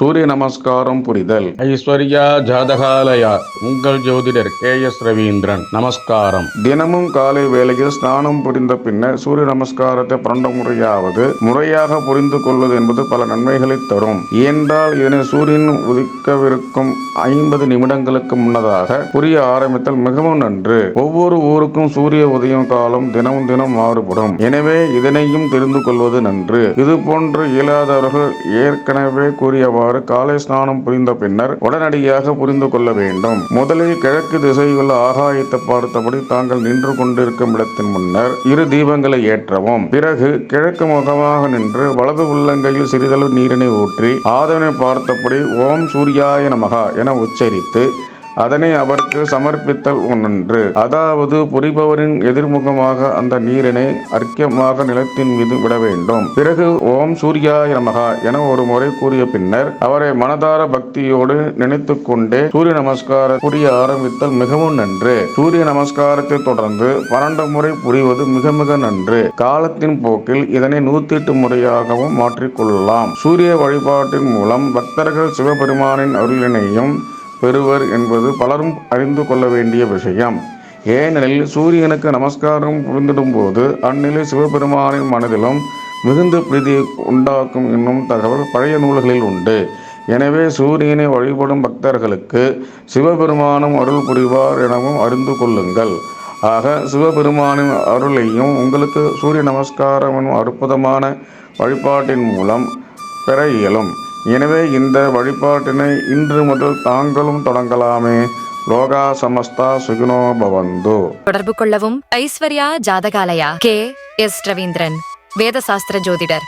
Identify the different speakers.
Speaker 1: சூரிய நமஸ்காரம் புரிதல். ஐஸ்வர்யா ஜாதகாலயா. உங்கள் ஜோதிடர் கே எஸ் ரவீந்திரன் நமஸ்காரம். தினமும் காலை வேளையில் ஸ்நானம் புரிந்த பின்னர் சூரிய நமஸ்காரத்தை பன்னெண்டு முறையாவது முறையாக புரிந்து கொள்வது என்பது பல நன்மைகளை தரும். ஏனென்றால் இதனை சூரியன் உதிக்கவிருக்கும் ஐம்பது நிமிடங்களுக்கு முன்னதாக புரிய ஆரம்பித்தல் மிகவும் நன்று. ஒவ்வொரு ஊருக்கும் சூரிய உதயம் காலம் தினமும் தினம் மாறுபடும். எனவே இதனையும் தெரிந்து கொள்வது நன்று. இது போன்று இயலாதவர்கள் ஏற்கனவே கூறியவாறு காலை ஸ்நானம் புரிந்த பின்னர் உடனடியாக புரிந்து கொள்ள வேண்டும். முதலில் கிழக்கு திசையுள்ள ஆகாயத்தை பார்த்தபடி தாங்கள் நின்று கொண்டிருக்கும் இடத்தின் முன்னர் இரு தீபங்களை ஏற்றவும். பிறகு கிழக்கு முகமாக நின்று வலது உள்ளங்கையில் சிறிதளவு நீரினை ஊற்றி ஆதவனை பார்த்தபடி ஓம் சூர்யாய நமகா என உச்சரித்து அதனை அவருக்கு சமர்ப்பித்தல் ஒன்று. அதாவது புரிபவரின் எதிர்முகமாக அந்த நீரினை அர்க்கியமாக நிலத்தின் மீது விட வேண்டும். பிறகு ஓம் சூர்யாய நமகா என ஒரு முறை கூறிய பின்னர் அவரை மனதார பக்தியோடு நினைத்து கொண்டே சூரிய நமஸ்கார புரிய ஆரம்பித்தல் மிகவும் நன்று. சூரிய நமஸ்காரத்தை தொடர்ந்து பன்னெண்டு முறை புரிவது மிக மிக நன்று. காலத்தின் போக்கில் இதனை நூத்தி எட்டு முறையாகவும் மாற்றிக்கொள்ளலாம் சூரிய வழிபாட்டின் மூலம் பக்தர்கள் சிவபெருமானின் அருளினையும் பெறுவர் என்பது பலரும் அறிந்து கொள்ள வேண்டிய விஷயம். ஏனெனில் சூரியனுக்கு நமஸ்காரம் புரிந்திடும் போது அந்நிலை சிவபெருமானின் மனதிலும் மிகுந்த பிரீதியை உண்டாக்கும் என்னும் தகவல் பழைய நூல்களில் உண்டு. எனவே சூரியனை வழிபடும் பக்தர்களுக்கு சிவபெருமானும் அருள் புரிவார் எனவும் அறிந்து கொள்ளுங்கள். ஆக சிவபெருமானின் அருளையும் உங்களுக்கு சூரிய நமஸ்காரம் எனும் அற்புதமான வழிபாட்டின் மூலம் பெற இயலும். எனவே இந்த வழிபாட்டினை இன்று முதல் தாங்களும் தொடங்கலாமே. லோகா சமஸ்தா சுகினோ பவந்து.
Speaker 2: தொடர்பு கொள்ளவும் ஐஸ்வர்யா ஜாதகாலயா கே. எஸ். ரவீந்திரன் வேத சாஸ்திர ஜோதிடர்.